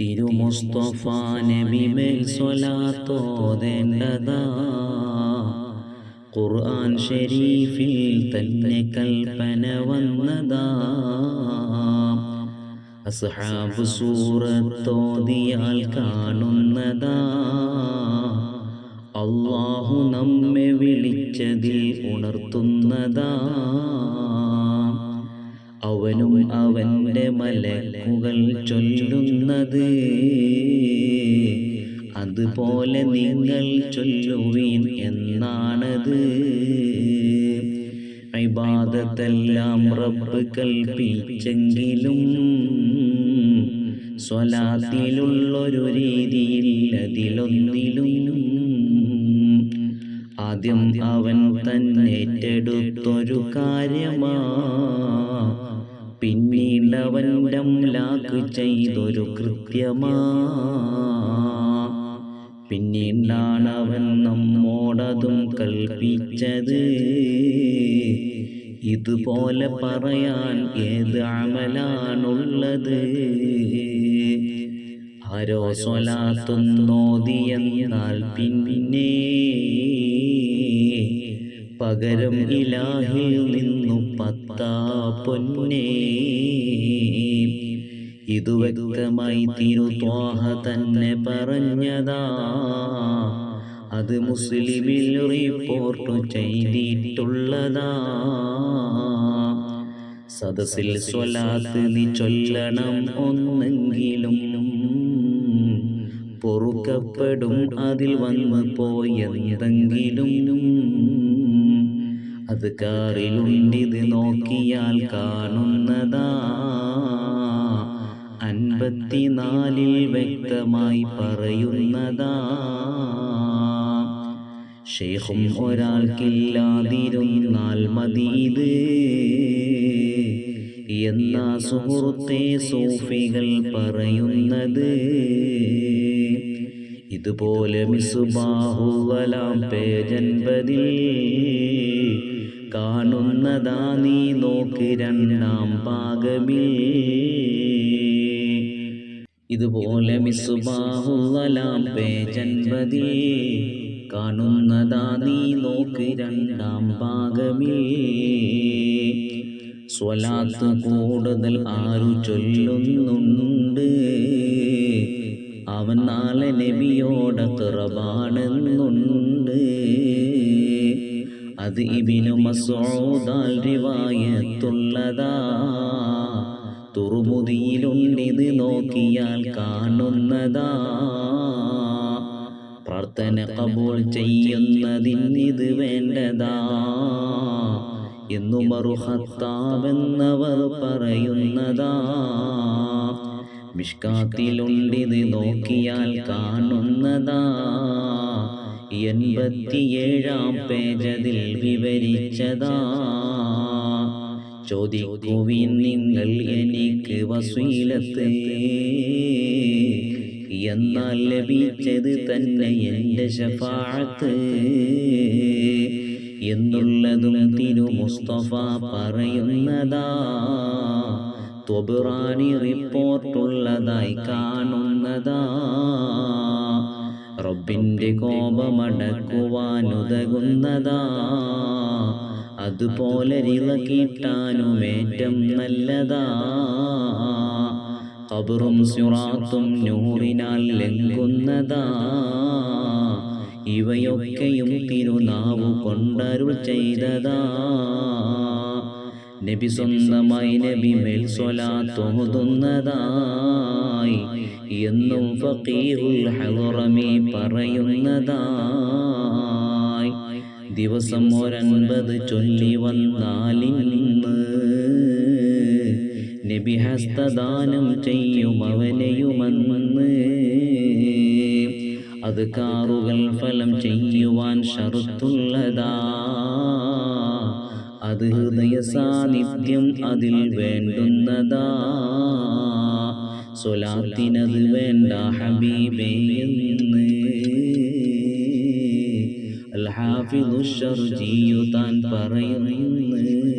തിരുമുസ്തഫ നബിമേൽ സ്വലാത്തോതേണ്ടതാ ഖുർആൻ ഷരീഫിൽ തന്നെ കൽപ്പന വന്നതാ. അസ്ഹാബ് സൂറത്തോതിയാൽ കാണുന്നതാ. അള്ളാഹു നമ്മെ വിളിച്ചതിൽ ഉണർത്തുന്നതാ. അവനും അവന്റെ മലക്കുകൾ ചൊല്ലുന്നത്. അതുപോലെ നിങ്ങൾ ചൊല്ലുവീൻ എന്നാണത്. ഇബാദത്തെല്ലാം റബ്ബ് കൽപ്പിച്ചെങ്കിലും സ്വലാത്തിലുള്ളൊരു രീതിയിൽ അതിലൊന്നിലും ആദ്യം അവൻ തന്നേറ്റെടുത്തൊരു കാര്യമാ. പിന്നീട് അവന്റെ ലാക്ക് ചെയ്തൊരു കൃത്യമാ. പിന്നീടാണ് അവൻ നമ്മോടതും കൽപ്പിച്ചത്. ഇതുപോലെ പറയാൻ ഏത് അമലാണുള്ളത്? ആരോ സ്വലാത്തുന്നോതിയെന്നാൽ പിന്നെ പകരം ഇലാഹിൽ നിന്നു പത്താ പൊന്നേ ഇതു വ്യക്തമായി തിരുത്വാഹ തന്നെ പറഞ്ഞതാ. അത് മുസ്ലിമിൽ റിപ്പോർട്ട് ചെയ്തിട്ടുള്ളതാ. സദസ്സിൽ സ്വലാത്ത് നീ ചൊല്ലണം ഒന്നെങ്കിലും പൊറുക്കപ്പെടും അതിൽ വന്ന് പോയെന്തെങ്കിലും. അത് കാറിലുണ്ടിത് നോക്കിയാൽ കാണുന്നതാ. അൻപത്തിനാലിൽ വ്യക്തമായി പറയുന്നതാ. ശേഷം ഒരാൾക്കില്ലാതിരുന്നാൽ മതി ഇത്. എന്നാ സുഹൃത്തെ സൂഫികൾ പറയുന്നത്. ഇതുപോലെ മിസുബാഹുവലാം പേജൻപതിൽ കാണുന്നതാ നീ നോക്ക് രണ്ടാം ഭാഗമിൽ ഇതുപോലെ മിസുബാഹുവലാം പേജൻപതിൽ കാണുന്നതാ നീ നോക്ക് രണ്ടാം ഭാഗമേ സ്വലാത്ത് കൂടുതൽ ആരു ചൊല്ലുന്നുണ്ട്. അവൻ നാളെ നബിയോടെ കുറവാണെന്നുണ്ട് അത് ഇബിനു മസൂദാൽ റിവായത്തുള്ളതാ. തുറുമുതിയിലുണ്ടിത് നോക്കിയാൽ കാണുന്നതാ. പ്രാർത്ഥന കബൂൾ ചെയ്യുന്നതിനിത് വേണ്ടതാ. എന്നു മറുഹത്താവെന്നവർ പറയുന്നതാ. മിഷ്കാത്തിലുണ്ടിത് നോക്കിയാൽ കാണുന്നതാ. എൺപത്തിയേഴാം പേജതിൽ വിവരിച്ചതാ. ചോദിക്കുവിൻ നിങ്ങൾ എനിക്ക് വസീലത്ത്. എന്നാൽ ലഭിച്ചത് തന്നെ എന്റെ ശഫാഴത്ത് എന്നുള്ളതും തിരു മുസ്തഫ പറയുന്നതാ. തൊബുറാനി റിപ്പോർട്ടുള്ളതായി കാണുന്നതാ. റബ്ബിന്റെ കോപമടക്കുവാനുതകുന്നതാ. അതുപോലെ റിള കിട്ടാനുമേറ്റം നല്ലതാ. കബറും സുറാത്തും നൂറിനാൽ ലംഘുന്നതാ. ഇവയൊക്കെയും തിരുനാവു കൊണ്ടരുൾ ചെയ്തതാ. നബി സ്വന്തമായി നബി മേൽ സ്വലാത്തോതുന്നതായി എന്നും ഫക്കീഹുൽ ഹറമി പറയുന്നതായി. ദിവസം ഒരൻപത് ചൊല്ലി വന്നാലിന്ന് നബി ഹസ്തദാനം ചെയ്യും അവനെയുമെന്ന്. അത് കാറുകൾ ഫലം ചെയ്യുവാൻ ഷറുത്തുള്ളതാ. അത് ഹൃദയ സാന്നിധ്യം അതിൽ വേണ്ടുന്നതാ. സ്വലാത്തിനത് വേണ്ട ഹബീബേ എന്ന്. ജിയു ഹാഫിദു ഷർജിയു താൻ പറയുന്നു.